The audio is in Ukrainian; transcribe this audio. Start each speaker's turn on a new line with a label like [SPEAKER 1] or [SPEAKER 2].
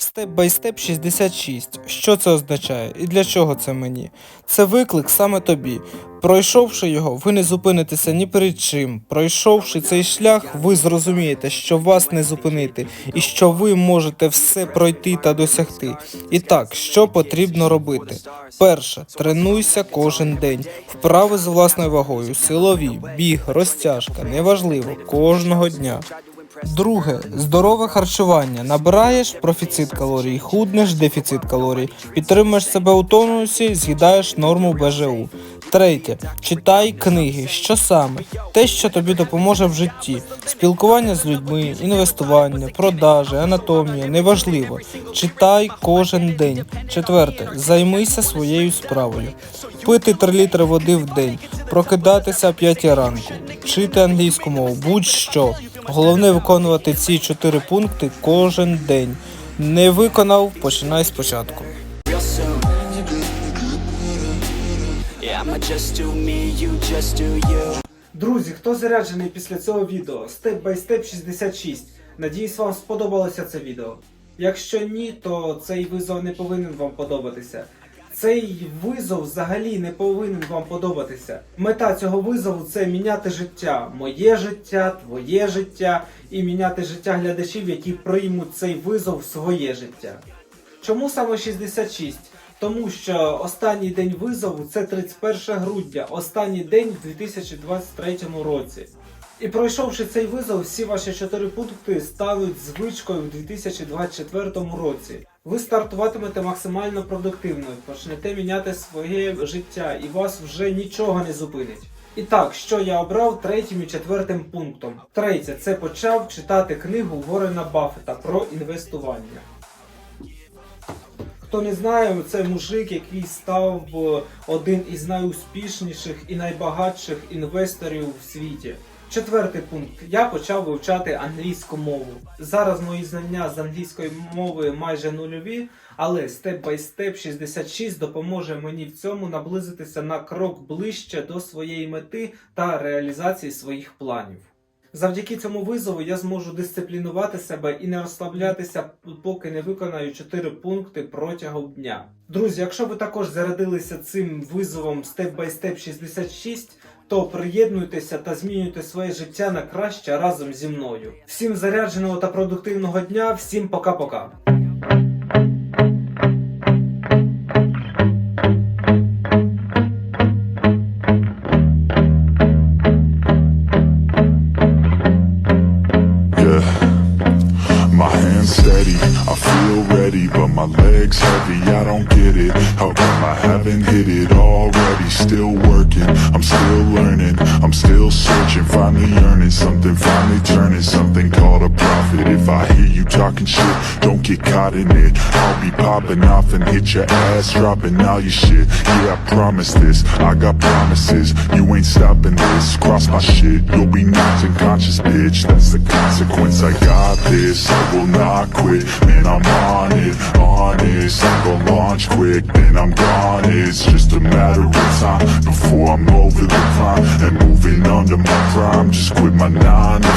[SPEAKER 1] Step by Step 66. Що це означає і для чого це мені? Це виклик саме тобі. Пройшовши його, ви не зупинитеся ні перед чим. Пройшовши цей шлях, ви зрозумієте, що вас не зупинити, і що ви можете все пройти та досягти. І так, що потрібно робити? Перше, тренуйся кожен день. Вправи з власною вагою, силові, біг, розтяжка, неважливо, кожного дня. Друге, здорове харчування. Набираєш профіцит калорій, худнеш дефіцит калорій, підтримуєш себе у тонусі, з'їдаєш норму БЖУ. Третє, читай книги. Що саме? Те, що тобі допоможе в житті. Спілкування з людьми, інвестування, продажі, анатомія, неважливо. Читай кожен день. Четверте, займися своєю справою. Пити 3 літри води в день, прокидатися о 5 ранку, вчити англійську мову, будь-що. Головне виконувати ці чотири пункти кожен день. Не виконав, починай спочатку. Друзі, хто заряджений після цього відео? Степ by Step 66. Надіюсь, вам сподобалося це відео. Якщо ні, то цей визов не повинен вам подобатися. Цей визов взагалі не повинен вам подобатися. Мета цього визову це міняти життя, моє життя, твоє життя і міняти життя глядачів, які приймуть цей визов в своє життя. Чому саме 66? Тому що останній день визову це 31 грудня, останній день в 2023 році. І пройшовши цей визов, всі ваші чотири пункти стануть звичкою в 2024 році. Ви стартуватимете максимально продуктивно, почнете міняти своє життя, і вас вже нічого не зупинить. І так, що я обрав третім і четвертим пунктом. Третє, це почав читати книгу Ворена Баффета про інвестування. Хто не знає, це мужик, який став е, один із найуспішніших і найбагатших інвесторів в світі. Четвертий пункт. Я почав вивчати англійську мову. Зараз мої знання з англійської мови майже нульові, але Step by Step 66 допоможе мені в цьому наблизитися на крок ближче до своєї мети та реалізації своїх планів. Завдяки цьому визову я зможу дисциплінувати себе і не розслаблятися, поки не виконаю 4 пункти протягом дня. Друзі, якщо ви також зарядилися цим визовом Step by Step 66, то приєднуйтеся та змінюйте своє життя на краще разом зі мною. Всім зарядженого та продуктивного дня, всім пока-пока.
[SPEAKER 2] My legs heavy, I don't get it. How come I haven't hit it already? Still working, I'm still learning, I'm still searching, finally earning something, finally turning something called a profit. If I hear you talking shit, don't get caught in it. I'll be popping off and hit your ass, dropping all your shit. Yeah, I promise this, I got promises. You ain't stopping this, cross my shit, you'll be knocked unconscious, bitch. That's the consequence. I got this, I will not quit. Man, I'm on it, honest. I'm gonna launch quick, then I'm gone. It's just a matter of time before I'm over the climb and moving under my prime. Just quit my nine to